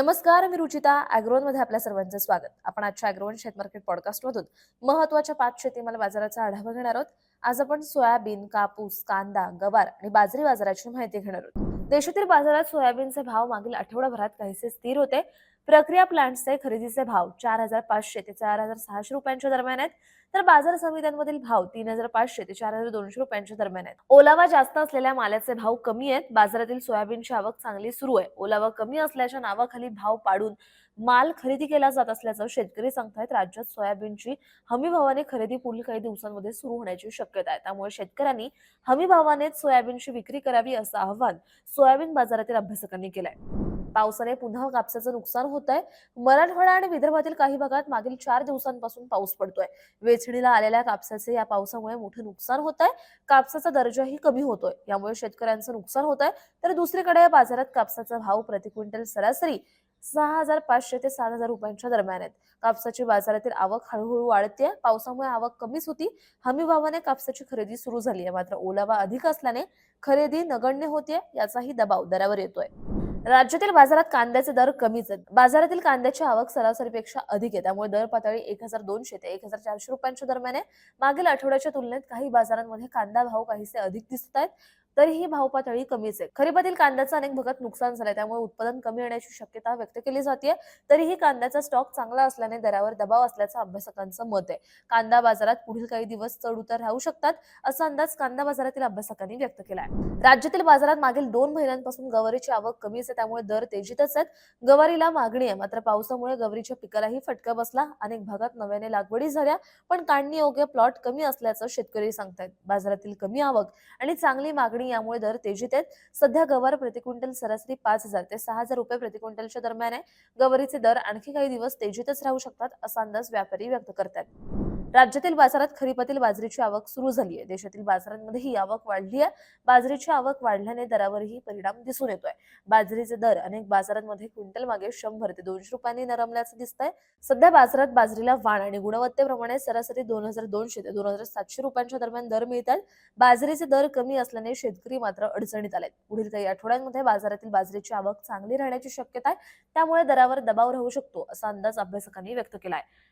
नमस्कार मी रुचिता अॅग्रोनमध्ये आपल्या सर्वांचं स्वागत. आपण आजच्या अॅग्रोन शेत मार्केट पॉडकास्ट मधून महत्त्वाच्या पाच शेतीमाल बाजाराचा आढावा घेणार आहोत. आज आपण सोयाबीन कापूस कांदा गवार आणि बाजरी बाजाराची माहिती घेणार आहोत. देशातील बाजारात सोयाबीनचे भाव मागील आठवडाभरात काहीसे स्थिर होते. प्रक्रिया प्लांट्सचे खरेदीचे भाव चार हजार पाचशे ते चार हजार सहाशे रुपयांच्या दरम्यान आहेत. तर बाजार समित्यांमधील भाव तीन हजार पाचशे ते चार हजार दोनशे रुपयांच्या दरम्यान आहेत. ओलावा जास्त असलेल्या मालाचे भाव कमी आहेत. बाजारातील सोयाबीनची आवक चांगली सुरू आहे. ओलावा कमी असल्याच्या नावाखाली भाव पाडून माल खरेदी केला जात असल्याचं शेतकरी सांगतायत राज्यात सोयाबीनची हमी भावाने खरेदी पुढील काही दिवसांमध्ये सुरू होण्याची शक्यता आहे. त्यामुळे शेतकऱ्यांनी हमी भावानेच सोयाबीनची विक्री करावी असं आवाहन सोयाबीन बाजारातील अभ्यासकांनी केलंय. पावसाने पुन्हा कापसाचं नुकसान होत आहे मराठवाडा आणि विदर्भातील काही भागात मागील चार दिवसांपासून पाऊस पडतोय. वेचणीला आलेल्या कापसाचे या पावसामुळे मोठं नुकसान होत आहे कापसाचा दर्जाही कमी होतोय. यामुळे शेतकऱ्यांचं नुकसान होत आहे तर दुसरीकडे बाजारात कापसाचा भाव प्रति क्विंटल सरासरी सहा हजार पाचशे ते सात हजार रुपयांच्या दरम्यान आहेत. कापसाची बाजारातील आवक हळूहळू वाढते. पावसामुळे आवक कमीच होती. हमी भावाने कापसाची खरेदी सुरू झाली आहे मात्र ओलावा अधिक असल्याने खरेदी नगण्य होते याचाही दबाव दरावर येतोय. राज्यातील बाजारात कांद्याचे दर कमीच आहेत. बाजारातील कांद्याची आवक सरासरीपेक्षा अधिक आहे. त्यामुळे दर पातळी एक हजार दोनशे ते एक हजार चारशे रुपयांच्या दरम्यान आहे. मागील आठवड्याच्या तुलनेत काही बाजारांमध्ये कांदा भाव काहीसे अधिक दिसत आहेत. तरीही भाव पातळी कमीच आहे. खरीपातील कांद्याचं अनेक भागात नुकसान झालंय. त्यामुळे उत्पादन कमी येण्याची शक्यता व्यक्त केली जाते तरीही कांद्याचा स्टॉक चांगला असल्याने दरावर दबाव असल्याचं अभ्यासकांचं मत आहे. कांदा बाजारात पुढील काही दिवस चढ उतार राहू शकतात असा अंदाज कांदा बाजारातील अभ्यासकांनी व्यक्त केला आहे राज्यातील बाजारात मागील दोन महिन्यांपासून गवारीची आवक कमीच आहे. त्यामुळे दर तेजीतच आहेत. गवारीला मागणी आहे. मात्र पावसामुळे गवारीच्या पिकालाही फटका बसला. अनेक भागात नव्याने लागवडी झाल्या पण काढणी योग्य प्लॉट कमी असल्याचं शेतकरी सांगतायत. बाजारातील कमी आवक आणि चांगली मागणी यामुळे दर तेजीत आहेत. सध्या गवार प्रति क्विंटल सरासरी पाच हजार ते सहा हजार रुपये प्रति क्विंटलच्या दरम्यान आहे. गवारीचे दर आणखी काही दिवस तेजीतच राहू शकतात असा अंदाज व्यापारी व्यक्त करतात राज्यातील बाजारात खरीपातील बाजरीची आवक सुरू झाली आहे. देशातील बाजारांमध्ये ही आवक वाढली आहे. बाजरीची आवक वाढल्याने दरावरही परिणाम दिसून येतोय. बाजरीचे दर अनेक बाजारांमध्ये क्विंटल मागे शंभर ते दोनशे रुपयांनी नरमल्याचं दिसत आहे सध्या बाजारात बाजरीला वाण आणि गुणवत्तेप्रमाणे सरासरी दोन हजार दोनशे ते दोन हजार सातशे रुपयांच्या दरम्यान दर मिळतात. बाजरीचे दर कमी असल्याने शेतकरी मात्र अडचणीत आलेत. पुढील काही आठवड्यांमध्ये बाजारातील बाजरीची आवक चांगली राहण्याची शक्यता आहे. त्यामुळे दरावर दबाव राहू शकतो असा अंदाज अभ्यासकांनी व्यक्त केला आहे